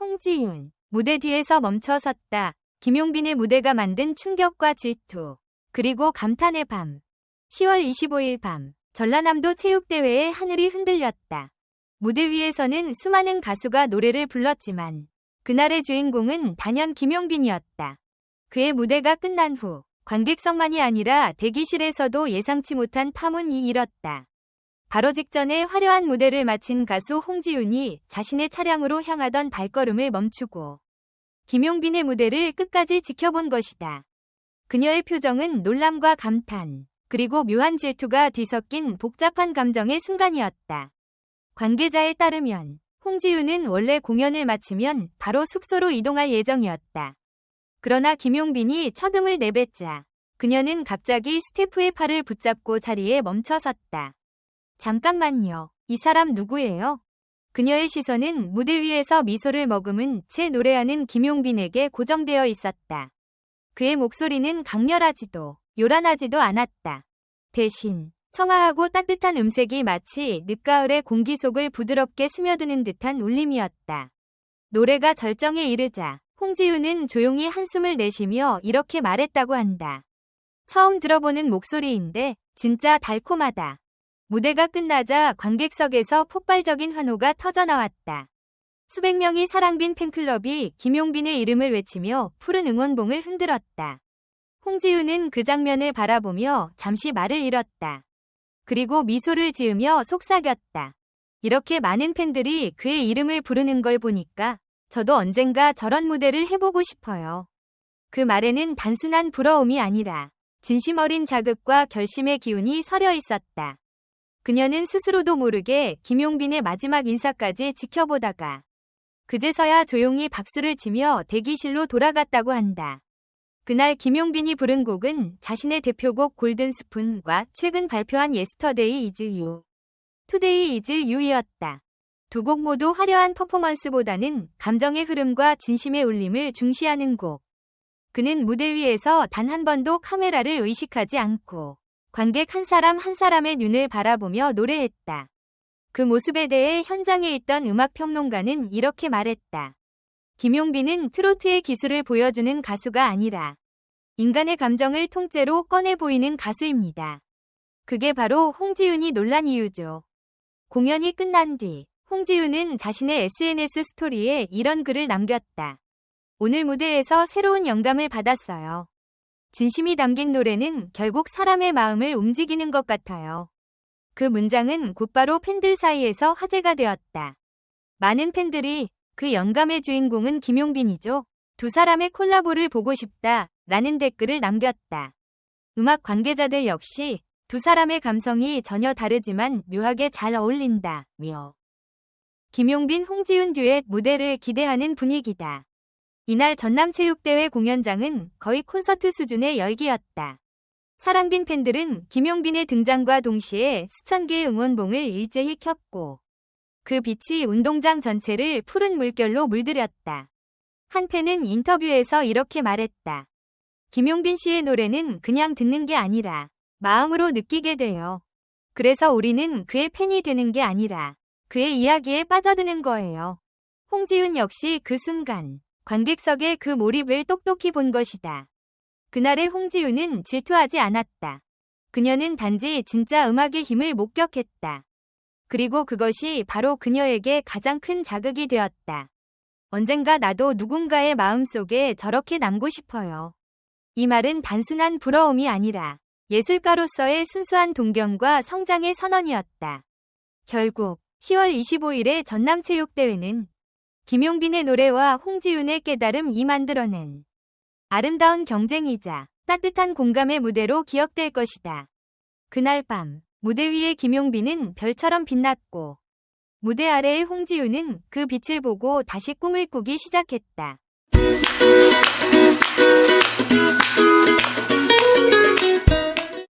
홍지윤, 무대 뒤에서 멈춰 섰다. 김용빈의 무대가 만든 충격과 질투, 그리고 감탄의 밤. 10월 25일 밤, 전라남도 체육대회에 하늘이 흔들렸다. 무대 위에서는 수많은 가수가 노래를 불렀지만, 그날의 주인공은 단연 김용빈이었다. 그의 무대가 끝난 후, 관객석만이 아니라 대기실에서도 예상치 못한 파문이 일었다. 바로 직전에 화려한 무대를 마친 가수 홍지윤이 자신의 차량으로 향하던 발걸음을 멈추고 김용빈의 무대를 끝까지 지켜본 것이다. 그녀의 표정은 놀람과 감탄, 그리고 묘한 질투가 뒤섞인 복잡한 감정의 순간이었다. 관계자에 따르면 홍지윤은 원래 공연을 마치면 바로 숙소로 이동할 예정이었다. 그러나 김용빈이 첫음을 내뱉자 그녀는 갑자기 스태프의 팔을 붙잡고 자리에 멈춰 섰다. 잠깐만요. 이 사람 누구예요? 그녀의 시선은 무대 위에서 미소를 머금은 채 노래하는 김용빈에게 고정되어 있었다. 그의 목소리는 강렬하지도 요란하지도 않았다. 대신 청아하고 따뜻한 음색이 마치 늦가을의 공기 속을 부드럽게 스며드는 듯한 울림이었다. 노래가 절정에 이르자 홍지윤은 조용히 한숨을 내쉬며 이렇게 말했다고 한다. 처음 들어보는 목소리인데 진짜 달콤하다. 무대가 끝나자 관객석에서 폭발적인 환호가 터져나왔다. 수백 명이 사랑빈 팬클럽이 김용빈의 이름을 외치며 푸른 응원봉을 흔들었다. 홍지윤은 그 장면을 바라보며 잠시 말을 잃었다. 그리고 미소를 지으며 속삭였다. 이렇게 많은 팬들이 그의 이름을 부르는 걸 보니까 저도 언젠가 저런 무대를 해보고 싶어요. 그 말에는 단순한 부러움이 아니라 진심 어린 자극과 결심의 기운이 서려 있었다. 그녀는 스스로도 모르게 김용빈의 마지막 인사까지 지켜보다가 그제서야 조용히 박수를 치며 대기실로 돌아갔다고 한다. 그날 김용빈이 부른 곡은 자신의 대표곡 골든 스푼과 최근 발표한 예스터데이 이즈 유, 투데이 이즈 유이었다. 두 곡 모두 화려한 퍼포먼스보다는 감정의 흐름과 진심의 울림을 중시하는 곡. 그는 무대 위에서 단 한 번도 카메라를 의식하지 않고 관객 한 사람 한 사람의 눈을 바라보며 노래했다. 그 모습에 대해 현장에 있던 음악평론가는 이렇게 말했다. 김용빈은 트로트의 기술을 보여주는 가수가 아니라 인간의 감정을 통째로 꺼내 보이는 가수입니다. 그게 바로 홍지윤이 놀란 이유죠. 공연이 끝난 뒤 홍지윤은 자신의 SNS 스토리에 이런 글을 남겼다. 오늘 무대에서 새로운 영감을 받았어요. 진심이 담긴 노래는 결국 사람의 마음을 움직이는 것 같아요. 그 문장은 곧바로 팬들 사이에서 화제가 되었다. 많은 팬들이 그 영감의 주인공은 김용빈이죠. 두 사람의 콜라보를 보고 싶다 라는 댓글을 남겼다. 음악 관계자들 역시 두 사람의 감성이 전혀 다르지만 묘하게 잘 어울린다. 며. 김용빈 홍지윤 듀엣 무대를 기대하는 분위기다. 이날 전남체육대회 공연장은 거의 콘서트 수준의 열기였다. 사랑빈 팬들은 김용빈의 등장과 동시에 수천 개의 응원봉을 일제히 켰고 그 빛이 운동장 전체를 푸른 물결로 물들였다. 한 팬은 인터뷰에서 이렇게 말했다. 김용빈 씨의 노래는 그냥 듣는 게 아니라 마음으로 느끼게 돼요. 그래서 우리는 그의 팬이 되는 게 아니라 그의 이야기에 빠져드는 거예요. 홍지윤 역시 그 순간 관객석의 그 몰입을 똑똑히 본 것이다. 그날의 홍지윤은 질투하지 않았다. 그녀는 단지 진짜 음악의 힘을 목격했다. 그리고 그것이 바로 그녀에게 가장 큰 자극이 되었다. 언젠가 나도 누군가의 마음속에 저렇게 남고 싶어요. 이 말은 단순한 부러움이 아니라 예술가로서의 순수한 동경과 성장의 선언이었다. 결국 10월 25일의 전남체육대회는 김용빈의 노래와 홍지윤의 깨달음 이 만들어낸 아름다운 경쟁이자 따뜻한 공감의 무대로 기억될 것이다. 그날 밤 무대 위의 김용빈은 별처럼 빛났고 무대 아래의 홍지윤은 그 빛을 보고 다시 꿈을 꾸기 시작했다.